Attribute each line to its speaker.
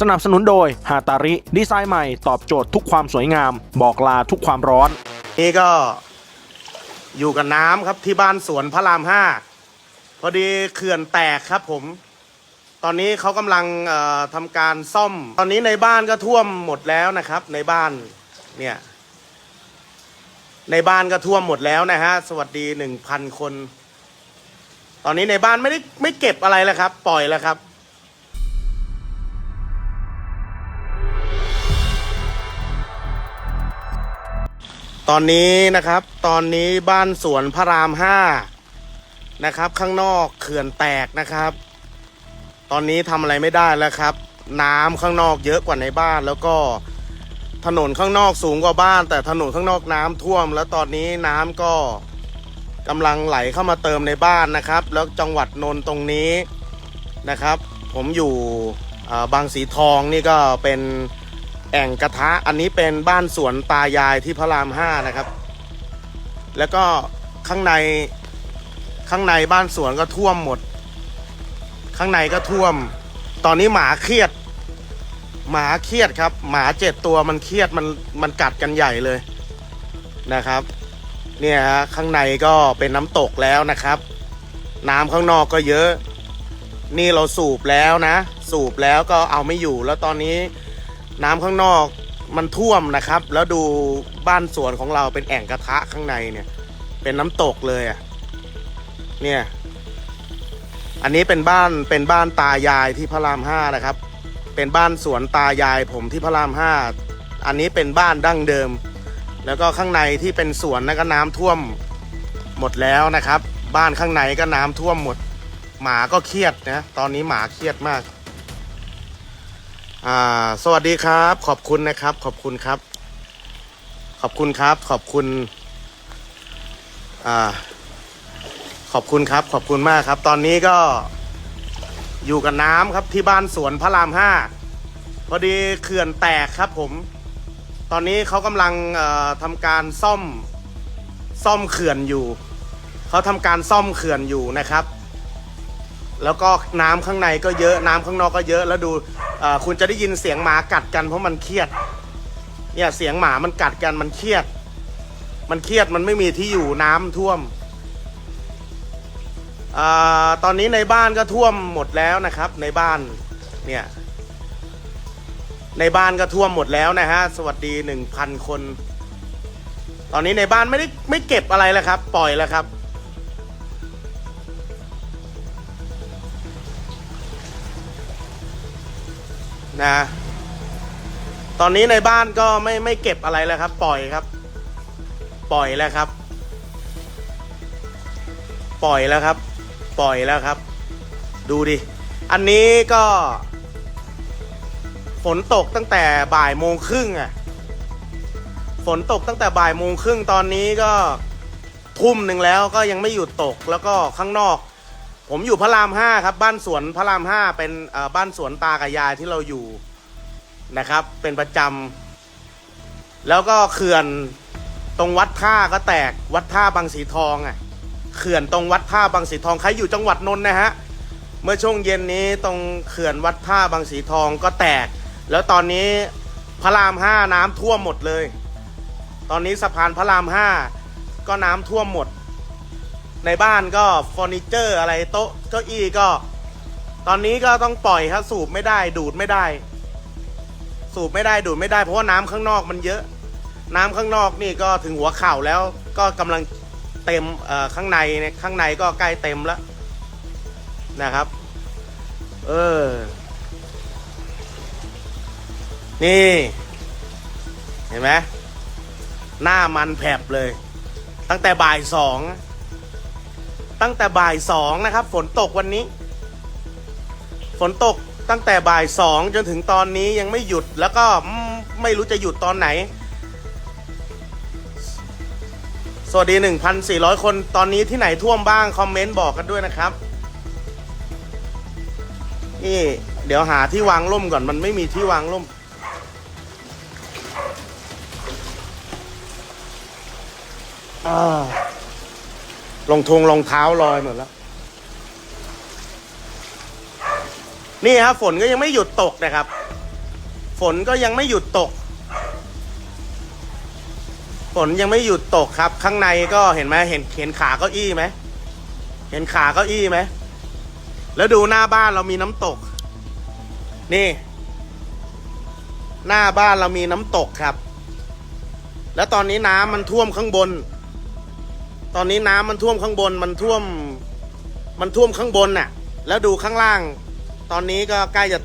Speaker 1: สนับสนุนโดยฮาตาริ ดีไซน์ใหม่ตอบโจทย์ทุกความสวยงาม บอกลาทุกความร้อน
Speaker 2: นี่ก็อยู่กับน้ำครับที่บ้านสวนพระรามห้าพอดีเขื่อนแตกครับผม ตอนนี้เขากำลังทำการซ่อม ตอนนี้ในบ้านก็ท่วมหมดแล้วนะครับ ในบ้านเนี่ยในบ้านก็ท่วมหมดแล้วนะฮะ สวัสดีหนึ่งพันคน ตอนนี้ในบ้านไม่ได้ไม่เก็บอะไรแล้วครับ ปล่อยแล้วครับ ตอนนี้นะครับ ตอนนี้บ้านสวนพระรามห้านะครับ ข้างนอกเขื่อนแตกนะครับ ตอนนี้ทำอะไรไม่ได้แล้วครับ น้ำข้างนอกเยอะกว่าในบ้านแล้วก็ถนนข้างนอกสูงกว่าบ้าน แต่ถนนข้างนอกน้ำท่วม แล้วตอนนี้น้ำก็กำลังไหลเข้ามาเติมในบ้านนะครับ แล้วจังหวัดนนท์ตรงนี้นะครับ ผมอยู่บางสีทองนี่ก็เป็น แอ่งกระทะอันนี้เป็นบ้านสวนตายายที่พระรามห้านะครับ แล้วก็ข้างในข้างในบ้านสวนก็ท่วมหมด ข้างในก็ท่วม ตอนนี้หมาเครียด หมาเครียดครับ หมาเจ็ดตัวมันเครียดมันมันกัดกันใหญ่เลยนะครับ เนี่ยฮะข้างในก็เป็นน้ำตกแล้วนะครับ น้ำข้างนอกก็เยอะ นี่เราสูบแล้วนะ สูบแล้วก็เอาไม่อยู่แล้วตอนนี้ น้ำข้างนอกมันท่วมนะครับ แล้วดูบ้านสวนของเราเป็นแอ่งกระทะข้างในเนี่ย เป็นน้ำตกเลยอะเนี่ย อันนี้เป็นบ้านเป็นบ้านตายายที่พระรามห้านะครับ เป็นบ้านสวนตายายผมที่พระรามห้าอันนี้เป็นบ้านดั้งเดิม แล้วก็ข้างในที่เป็นสวนนั่นก็น้ำท่วมหมดแล้วนะครับ บ้านข้างในก็น้ำท่วมหมด หมาก็เครียดนะตอนนี้หมาเครียดมาก สวัสดีครับ ขอบคุณนะครับ ขอบคุณครับ ขอบคุณครับ ขอบคุณอขอบคุณครับ ขอบคุณมากครับ ตอนนี้ก็อยู่กับน้ำครับที่บ้านสวนพระรามห้าพอดีเขื่อนแตกครับผม ตอนนี้เขากำลังทำการซ่อมซ่อมเขื่อนอยู่ เขาทำการซ่อมเขื่อนอยู่นะครับ แล้วก็น้ำข้างในก็เยอะน้ำข้างนอกก็เยอะแล้วดู อ่อคุณจะได้ยินเสียงหมากัดกันเพราะมันเครียด เนี่ยเสียงหมามันกัดกันมันเครียด มันเครียดมันไม่มีที่อยู่น้ำท่วมอาตอนนี้ในบ้านก็ท่วมหมดแล้วนะครับ ในบ้านเนี่ยในบ้านก็ท่วมหมดแล้วนะฮะสวัสดีหนึ่งพันคน ตอนนี้ในบ้านไม่ได้ไม่เก็บอะไรแล้วครับ ปล่อยแล้วครับ นะ ตอนนี้ในบ้านก็ไม่ไม่เก็บอะไรแล้วครับ ปล่อยครับ ปล่อยแล้วครับ ปล่อยแล้วครับ ปล่อยแล้วครับ ดูดิ อันนี้ก็ ฝนตกตั้งแต่บ่ายโมงครึ่งอะฝนตกตั้งแต่บ่ายโมงครึ่งตอนนี้ก็ทุ่มหนึ่งแล้วก็ยังไม่หยุดตกแล้วก็ข้างนอก ผมอยู่พระรามห้าครับ บ้านสวนพระรามห้าเป็นบ้านสวนตากับยายที่เราอยู่นะครับ เป็นประจำแล้วก็เขื่อนตรงวัดท่าก็แตกวัดท่าบางสีทองอะเขื่อนตรงวัดท่าบางสีทองใครอยู่จังหวัดนนท์นะฮะเมื่อช่วงเย็นนี้ตรงเขื่อนวัดท่าบางสีทองก็แตก แล้วตอนนี้พระรามห้าน้ำท่วมหมดเลย ตอนนี้สะพานพระรามห้าก็น้ำท่วมหมด ในบ้านก็เฟอร์นิเจอร์อะไรโต๊ะเก้าอี้ก็ ตอนนี้ก็ต้องปล่อยครับสูบไม่ได้ดูดไม่ได้ สูบไม่ได้ดูดไม่ได้ เพราะว่าน้ำข้างนอกมันเยอะ น้ำข้างนอกนี่ก็ถึงหัวเข่าแล้วก็กำลังเต็มเอ่อข้างในเนี่ยข้างในก็ใกล้เต็มแล้วนะครับ เออ นี่ เห็นไหมหน้ามันแผบเลย ตั้งแต่บ่ายสอง ตั้งแต่บ่ายสองนะครับ ฝนตกวันนี้ ฝนตกตั้งแต่บ่ายสองจนถึงตอนนี้ยังไม่หยุดแล้วก็ไม่รู้จะหยุดตอนไหน สวัสดี 1,400 คนตอนนี้ที่ไหนท่วมบ้าง คอมเมนต์บอกกันด้วยนะครับ นี่เดี๋ยวหาที่วางร่มก่อนมันไม่มีที่วางร่มอ่า ลงทงรองเท้าลอยหมดแล้ว นี่ครับฝนก็ยังไม่หยุดตกนะครับ ฝนก็ยังไม่หยุดตก ฝนยังไม่หยุดตกครับ ข้างในก็เห็นไหมเห็นเห็นขาเก้าอี้ไหมเห็นขาเก้าอี้ไหมแล้วดูหน้าบ้านเรามีน้ำตก นี่ หน้าบ้านเรามีน้ำตกครับ แล้วตอนนี้น้ำมันท่วมข้างบน ตอนนี้น้ำมันท่วมข้างบนมันท่วม มันท่วมข้างบนน่ะ แล้วดูข้างล่าง ตอนนี้ก็ใกล้จะ